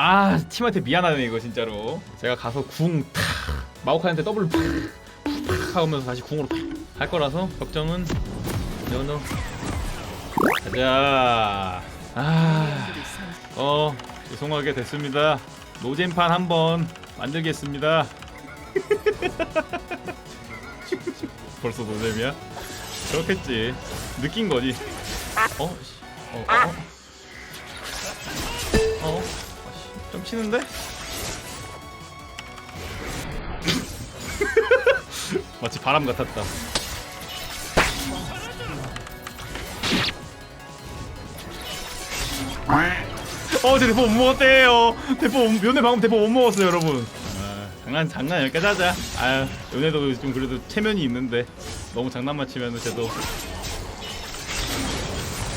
아 팀한테 미안하네 이거 진짜로 제가 가서 궁탁 마오카이한테 더블 팍 하면서 다시 궁으로 팍할 거라서 걱정은 노노 가자 아어 죄송하게 됐습니다 노잼판 한번 만들겠습니다 벌써 노잼이야? 그렇겠지 느낀 거지. 어? 어? 어? 어? 치는데? 마치 바람 같았다. 어, 제 대포 못 먹었대요. 대포 못- 요네 방금 대포 못 먹었어요, 여러분. 아, 장난 장난 여기까지 하자. 아, 요네도 좀 그래도 체면이 있는데 너무 장난만 치면은 쟤도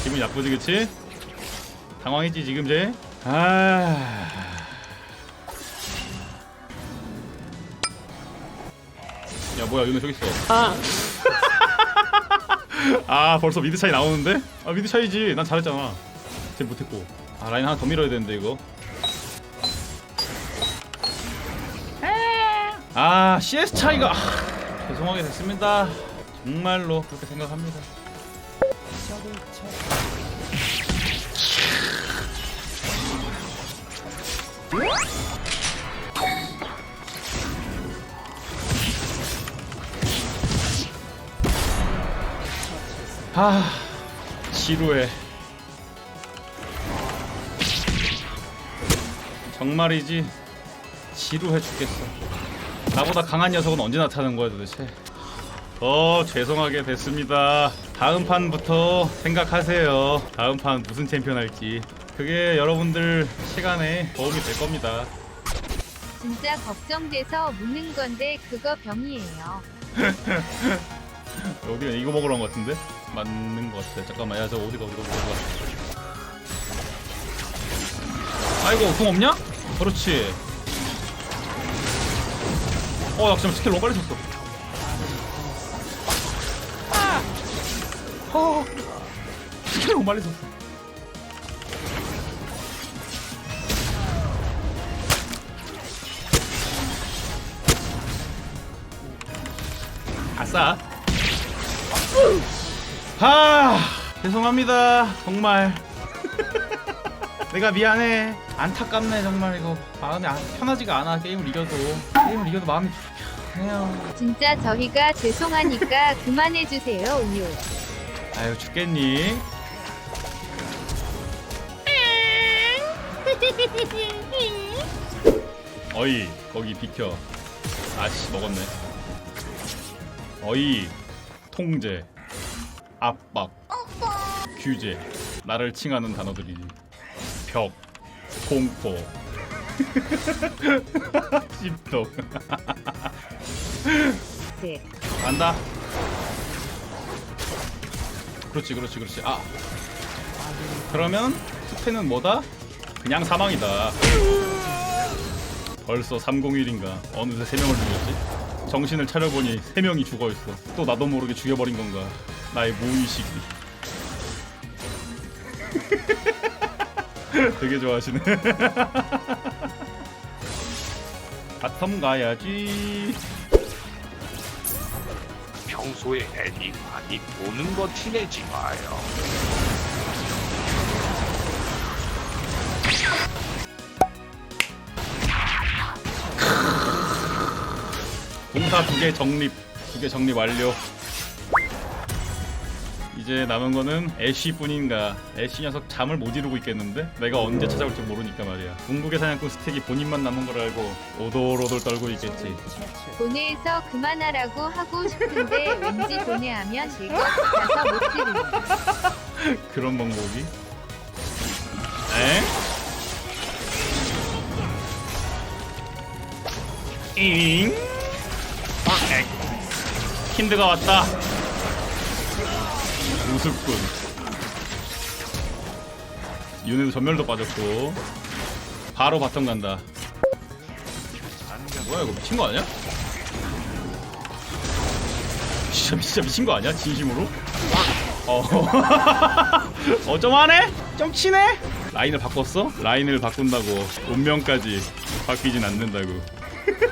기분 나쁘지, 그치? 당황했지 지금 쟤? 아. 야 뭐야 윤호 저기 있어. 아, 아 벌써 미드 차이 나오는데? 아 미드 차이지. 난 잘했잖아. 쟤 못했고. 아 라인 하나 더 밀어야 되는데 이거. 아 CS 차이가 아, 죄송하게 됐습니다. 정말로 그렇게 생각합니다. 아 지루해. 정말이지 지루해 죽겠어. 나보다 강한 녀석은 언제 나타나는 거야 도대체? 어 죄송하게 됐습니다. 다음 판부터 생각하세요. 다음 판 무슨 챔피언 할지. 그게 여러분들 시간에 도움이 될 겁니다. 진짜 걱정돼서 묻는 건데 그거 병이에요. 어디가 이거 먹으러 온 것 같은데? 맞는 것 같아. 잠깐만, 야, 저 어디가 어디가 어디가. 아이고, 궁 없냐? 그렇지. 어, 야, 잠깐 스킬 너무 빨리 쳤어. 아! 어, 스킬 너무 빨리 쳤어. 아싸. 아 죄송합니다. 정말. 내가 미안해. 안타깝네 정말 이거. 마음이 안- 편하지가 않아 게임을 이겨도. 게임을 이겨도 마음이 불편해요. 진짜 저희가 죄송하니까 그만해주세요, 우유. 아유 죽겠니? 어이 거기 비켜. 아씨 먹었네. 어이 통제 압박 규제 나를 칭하는 단어들이지 벽 공포 씹덕 네. 간다. 그렇지 그렇지 그렇지. 아. 그러면 스페는 뭐다? 그냥 사망이다. 벌써 301인가? 어느새 3명을 죽였지? 정신을 차려보니 3명이 죽어있어. 또 나도 모르게 죽여버린 건가 나의 무의식이. 되게 좋아하시네. 바텀 가야지. 평소에 애니 많이 보는 거 티내지 마요. 공사 두 개 정립. 두 개 정립 완료 이제 남은 거는 애쉬 뿐인가 애쉬 녀석 잠을 못 이루고 있겠는데 내가 언제 찾아올지 모르니까 말이야 궁극의 사냥꾼 스택이 본인만 남은 걸 알고 오돌오돌 떨고 있겠지 돈에서 그만하라고 하고 싶은데 왠지 돈에하면 될것 같아서 못 들으니. 그런 방법이 에? 잉? 엑. 킨드가 왔다 우습군 윤에도 전멸도 빠졌고 바로 바텀 간다 뭐야 이거 미친 거 아니야? 진짜 진짜 미친 거 아니야? 진심으로? 어. 어, 좀 하네? 좀 치네? 라인을 바꿨어? 라인을 바꾼다고 운명까지 바뀌진 않는다고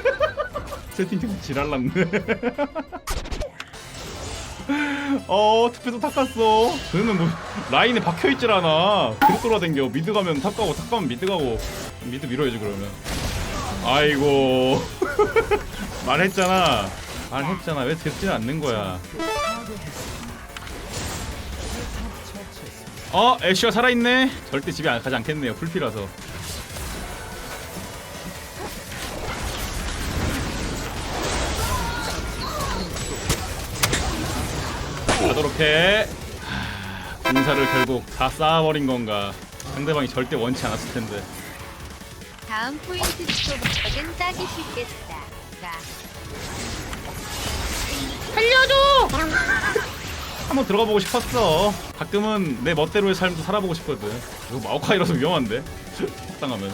세팅 지랄났네 어 투표도 탑 갔어. 그러면 뭐 라인에 박혀있질 않아. 계속 돌아댕겨. 미드 가면 탑 가고 탑 가면 미드 가고. 미드 밀어야지 그러면. 아이고. 말했잖아. 말했잖아. 왜 듣지는 않는 거야. 어 애쉬가 살아있네. 절대 집에 안- 가지 않겠네요. 풀피라서 해 하, 공사를 결국 다 쌓아버린 건가 상대방이 절대 원치 않았을 텐데 다음 포인트 스톱은 따기 쉽겠다. 자, 한번 들어가 보고 싶었어. 가끔은 내 멋대로의 삶도 살아보고 싶거든. 이거 마오카이라서 위험한데? 당하면.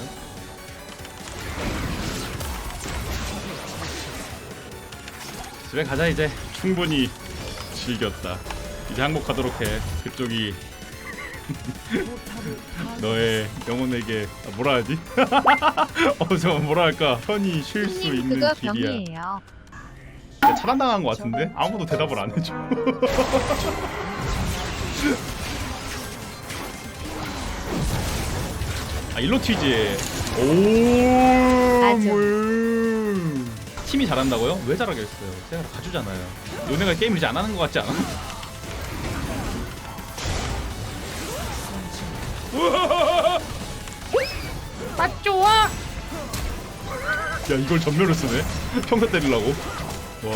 집에 가자 이제. 충분히 즐겼다. 이제 항복하도록 해. 그쪽이 너의 영혼에게 아, 뭐라 하지? 어저 뭐라 할까? 편히 쉴 수 손님 있는 그거 길이야. 병이에요. 내가 차단당한 것 같은데 아무도 대답을 안 해줘. 아 일로 튀지. 오. 물. 팀이 잘한다고요? 왜 잘하겠어요? 제가 가주잖아요. 요네가 게임을 이제 안 하는 것 같지 않아? 아 좋아. 야 이걸 전멸을 쓰네. 평타 때리려고. 와.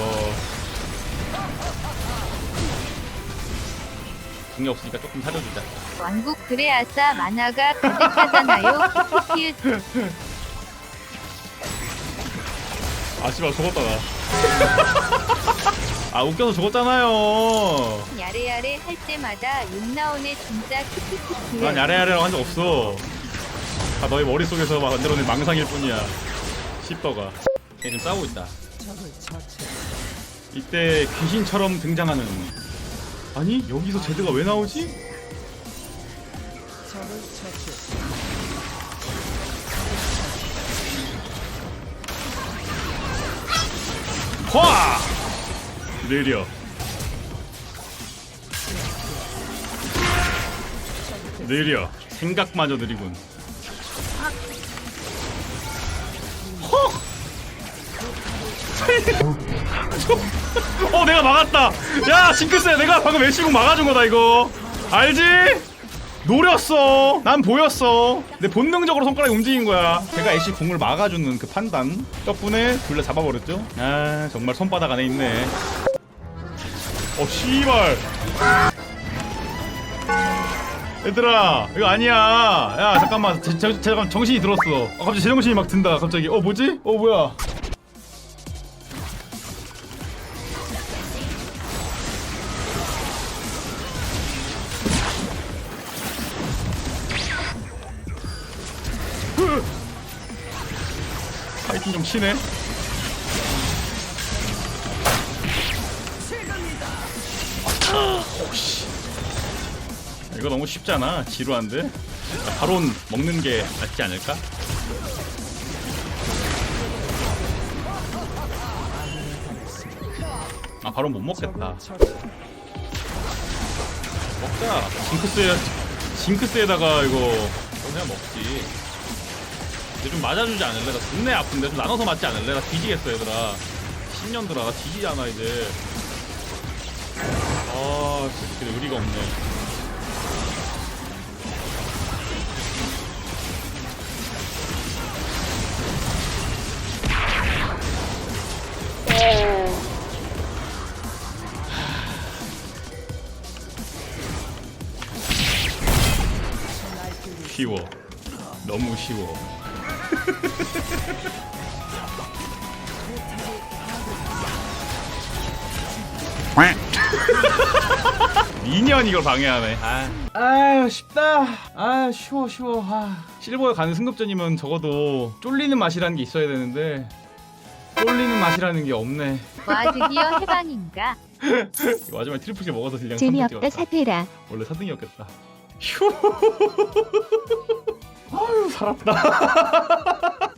궁이 없으니까 조금 사려주자. 왕국 그레아사 만화가 가득하잖아요. 아 씨발 죽었다 나. 아 웃겨서 죽었잖아요. 야레야레 할 때마다 욕 나오네 진짜 키키키키을 난 야래야래라고 한 적 없어. 다 너희 머릿속에서 막 만들어낸 망상일 뿐이야. 씹더가. 걔 지금 싸우고 있다. 이때 귀신처럼 등장하는. 아니 여기서 제드가 왜 나오지? 화! 느려. 느려. 생각마저 느리군. 헉! 어 내가 막았다. 야 징크스야 내가 방금 애쉬궁 막아준 거다 이거. 알지? 노렸어. 난 보였어. 내 본능적으로 손가락이 움직인 거야. 제가 애쉬 궁을 막아주는 그 판단 덕분에 둘다 잡아버렸죠. 아 정말 손바닥 안에 있네. 어 씨발. 얘들아 이거 아니야 야 잠깐만 제, 제, 잠깐 정신이 들었어 어, 갑자기 제정신이 막 든다 갑자기 어 뭐지? 어 뭐야 파이팅 좀 치네 오씨. 이거 너무 쉽잖아 지루한데? 바로 먹는 게 낫지 않을까? 아 바로 못 먹겠다. 먹자. 징크스에 징크스에다가 이거 그냥 먹지 근데 좀 맞아주지 않을래? 나 존내 아픈데 좀 나눠서 맞지 않을래? 나 뒤지겠어 얘들아 10년들아 나 뒤지잖아 이제 아 진짜 의리가 없네 쉬워. 너무 쉬워. 미니언 이걸 방해하네. 아, 아 쉽다. 아 쉬워 쉬워. 아. 실버에 가는 승급전이면 적어도 쫄리는 맛이라는 게 있어야 되는데 쫄리는 맛이라는 게 없네. 와 드디어 해방인가? 이거 마지막에 트리플킬 먹어서 딜량 3등 재미없다. 사퇴라. 원래 4등이었겠다. 휴. 살았다.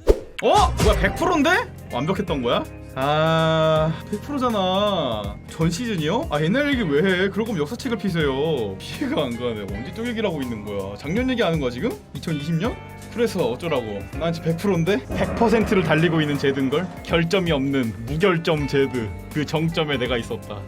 어? 뭐야 100%인데? 완벽했던 거야? 아 100%잖아 전 시즌이요? 아 옛날 얘기 왜 해? 거면 역사책을 피세요 이해가 안 가네 언제 또 얘기를 하고 있는 거야 작년 얘기하는 거야 지금? 2020년? 그래서 어쩌라고 난 지금 100%인데? 100%를 달리고 있는 제드인걸? 결점이 없는 무결점 제드 그 정점에 내가 있었다